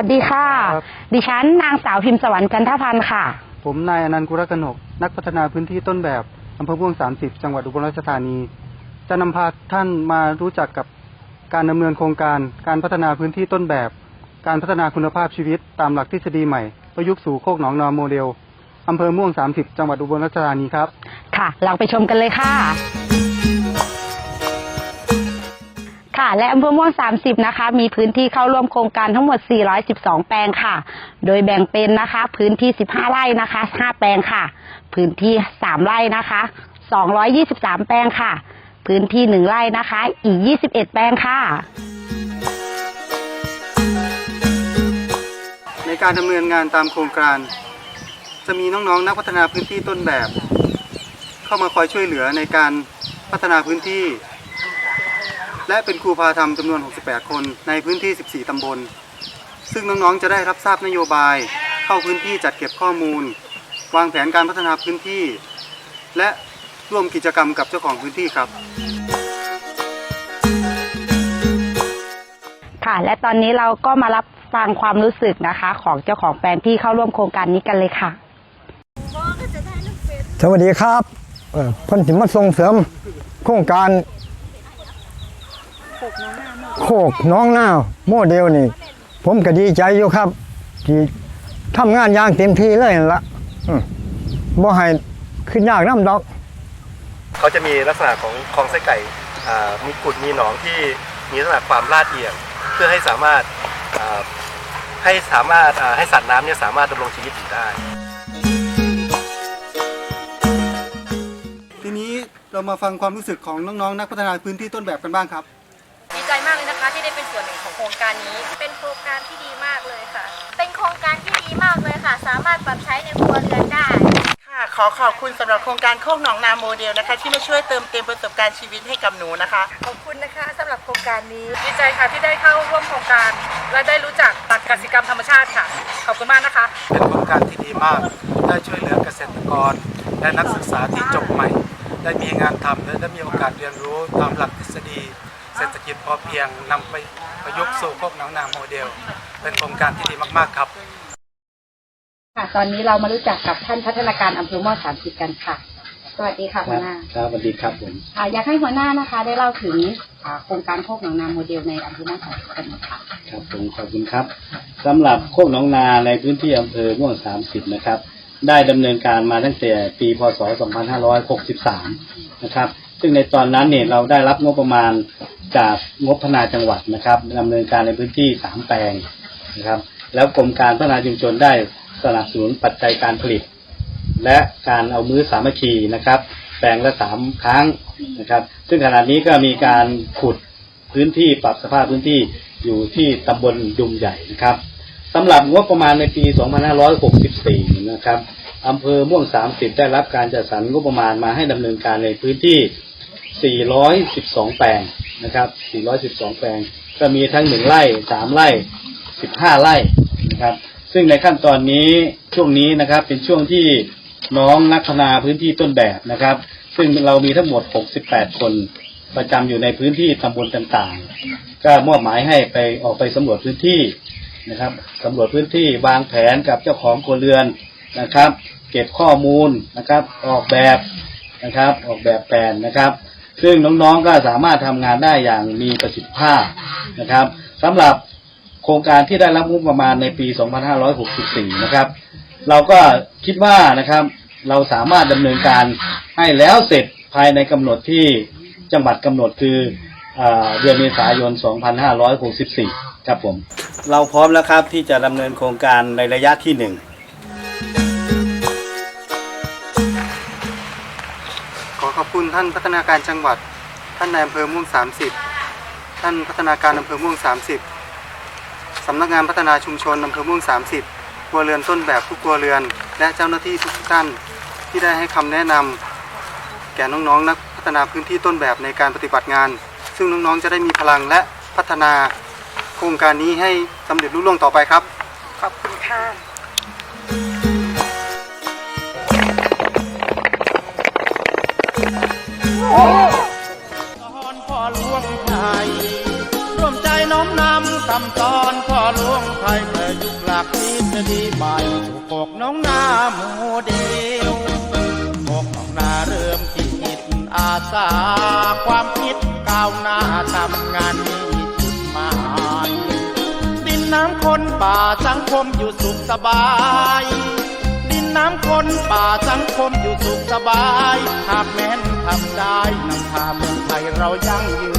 สวัสดีค่ะ ครับ ดิฉันนางสาวพิมพ์สวรรค์จันทพันธ์ค่ะ ผมนายอนันต์กุรกนก นักพัฒนาพื้นที่ต้นแบบอำเภอม่วง 30 จังหวัดอุบลราชธานี จะนำพาท่านมารู้จักกับการดำเนินโครงการ การพัฒนาพื้นที่ต้นแบบ การพัฒนาคุณภาพชีวิต ตามหลักทฤษฎีใหม่ ประยุกต์สู่โคกหนองนาโมเดลอำเภอม่วง 30 จังหวัดอุบลราชธานีครับ ค่ะ เราไปชมกันเลยค่ะ ค่ะ และอำเภอม่วง 30 นะคะ มีพื้นที่เข้าร่วมโครงการทั้งหมด 412 แปลงค่ะ โดยแบ่งเป็นนะคะ พื้นที่ 15 ไร่นะคะ 5 แปลงค่ะ พื้นที่ 3 ไร่นะคะ 223 แปลงค่ะ พื้นที่ 1 ไร่นะคะ อีก 21 แปลงค่ะในการดำเนินงานตามโครงการ จะมีน้องๆ นักพัฒนาพื้นที่ต้นแบบ เข้ามาคอยช่วยเหลือในการพัฒนาพื้นที่ และเป็นครูพาทำจำนวน 68 คนในพื้นที่ 14 ตำบล ซึ่งน้องๆ จะได้รับทราบนโยบาย เข้าพื้นที่จัดเก็บข้อมูล วางแผนการพัฒนาพื้นที่ และร่วมกิจกรรมกับเจ้าของพื้นที่ครับ ค่ะ และตอนนี้เราก็มารับฟังความรู้สึกนะคะ ของเจ้าของแปลงที่เข้าร่วมโครงการนี้กันเลยค่ะ สวัสดีครับเอ่อเพิ่นสิมาส่งเสริมโครงการ โคกน้องหน้าโมเดลนี่ ผมก็ดีใจอยู่ครับ ที่ทำงานอย่างเต็มที่เลยนั่นละบ่ให้ขึ้นยากน้ำดอก เขาจะมีลักษณะของคลองไส้ไก่มีกุดมีหนองที่มีลักษณะความลาดเอียง เพื่อให้สามารถให้สามารถให้สัตว์น้ำเนี่ยสามารถดำรงชีวิตอยู่ได้ ทีนี้เรามาฟังความรู้สึกของน้องๆนักพัฒนาพื้นที่ต้นแบบกันบ้างครับ ใจมากเลยนะคะ ที่ได้เป็นส่วนหนึ่งของโครงการนี้ เป็นโครงการที่ดีมากเลยค่ะ เป็นโครงการที่ดีมากเลยค่ะ สามารถปรับใช้ในครัวเรือนได้ ค่ะขอขอบคุณสำหรับโครงการโคกหนองนาโมเดลนะคะ ที่มาช่วยเติมเต็มประสบการณ์ชีวิตให้กับหนูนะคะ ขอบคุณนะคะสำหรับโครงการนี้ ดีใจค่ะที่ได้เข้าร่วมโครงการ และได้รู้จักหลักกสิกรรมธรรมชาติค่ะ ขอบคุณมากนะคะ เป็นโครงการที่ดีมาก ได้ช่วยเหลือเกษตรกร และนักศึกษาที่จบใหม่ ได้มีงานทำและได้มีโอกาสเรียนรู้ตามหลักทฤษฎี เศรษฐกิจพอเพียงนำไปประยุกต์สู่พวกหนองนาโมเดล เป็นโครงการที่ดีมากๆครับค่ะตอนนี้เรามารู้จักกับท่านพัฒนาการอำเภอม่วง30กันค่ะ สวัสดีค่ะหัวหน้าครับสวัสดีครับผมอ่าอยากให้หัวหน้านะคะ ได้เล่าถึงอ่าโครงการโคกหนองนาโมเดลในอำเภอม่วง30กันหน่อยค่ะ ครับผมขอบคุณครับสำหรับโคกหนองนาในพื้นที่อำเภอม่วง30นะครับ ได้ดำเนินการมาตั้งแต่ปีพศ 2563 นะครับ ซึ่งในตอนนั้นเนี่ยเราได้รับงบประมาณ จากงบพัฒนาจังหวัดนะครับดำเนินการในพื้นที่3แปลงนะครับ แล้วกรมการพัฒนาชุมชนได้สนับสนุนปัจจัยการผลิต และการเอามือสามัคคีนะครับ แปลงละสามครั้งนะครับ ซึ่งขณะนี้ก็มีการขุดพื้นที่ปรับสภาพพื้นที่อยู่ที่ตำบลดุมใหญ่นะครับสำหรับงบประมาณในปี 2564 นะครับอำเภอม่วง 30 ได้รับการจัดสรรงบประมาณมาให้ดำเนินการในพื้นที่ 412 แปลง นะครับ 412 แปลง ก็มีทั้ง1ไร่3ไร่ 15 ไร่นะครับ ซึ่งในขั้นตอนนี้ช่วงนี้นะครับ เป็นช่วงที่น้องนักพนาพื้นที่ต้นแบบนะครับ ซึ่งเรามีทั้งหมด 68 คนประจำอยู่ในพื้นที่ตำบลต่างๆ ก็มอบหมายให้ไปออกไปสำรวจพื้นที่นะครับสำรวจพื้นที่วางแผนกับเจ้าของครัวเรือนนะครับ เก็บข้อมูลนะครับ ออกแบบนะครับ ออกแบบแผนนะครับ ซึ่งน้องๆก็สามารถทำงานได้อย่างมีประสิทธิภาพนะครับสำหรับโครงการที่ได้รับงบประมาณในปี 2564 นะครับ เราก็คิดว่านะครับ เราสามารถดำเนินการให้แล้วเสร็จภายในกำหนดที่จังหวัดกำหนดคืออาเดือนเมษายน 2564 ครับผม เราพร้อมแล้วครับที่จะดำเนินโครงการในระยะที่หนึ่ง ขอขอบคุณท่านพัฒนาการจังหวัด ท่านนายอำเภอม่วง 30 ท่านพัฒนาการอำเภอม่วง 30 สำนักงานพัฒนาชุมชนอำเภอม่วง 30ครัวเรือนต้นแบบทุกครัวเรือน และเจ้าหน้าที่ทุกท่านที่ได้ให้คำแนะนำแก่น้องๆนักพัฒนาพื้นที่ต้นแบบในการปฏิบัติงาน ซึ่งน้องๆจะได้มีพลังและพัฒนาโครงการนี้ให้สำเร็จรุ่งต่อไปครับ ขอบคุณค่ะ หลวงไทยร่วมใจน้อมนำคำสอนพ่อหลวงไทยประยุกต์หลักทฤษฎีใหม่สู่กกน้องนาโมเดลกกน้องนาเริ่มที่จิตอาสาความคิดก้าวหน้าทำงานมีจุดหมายดินน้ำคนป่าสังคมอยู่สุขสบายดินน้ำคนป่าสังคมอยู่สุขสบาย หากแม้นทำได้นำพาเมืองไทยเรา ยั่งยื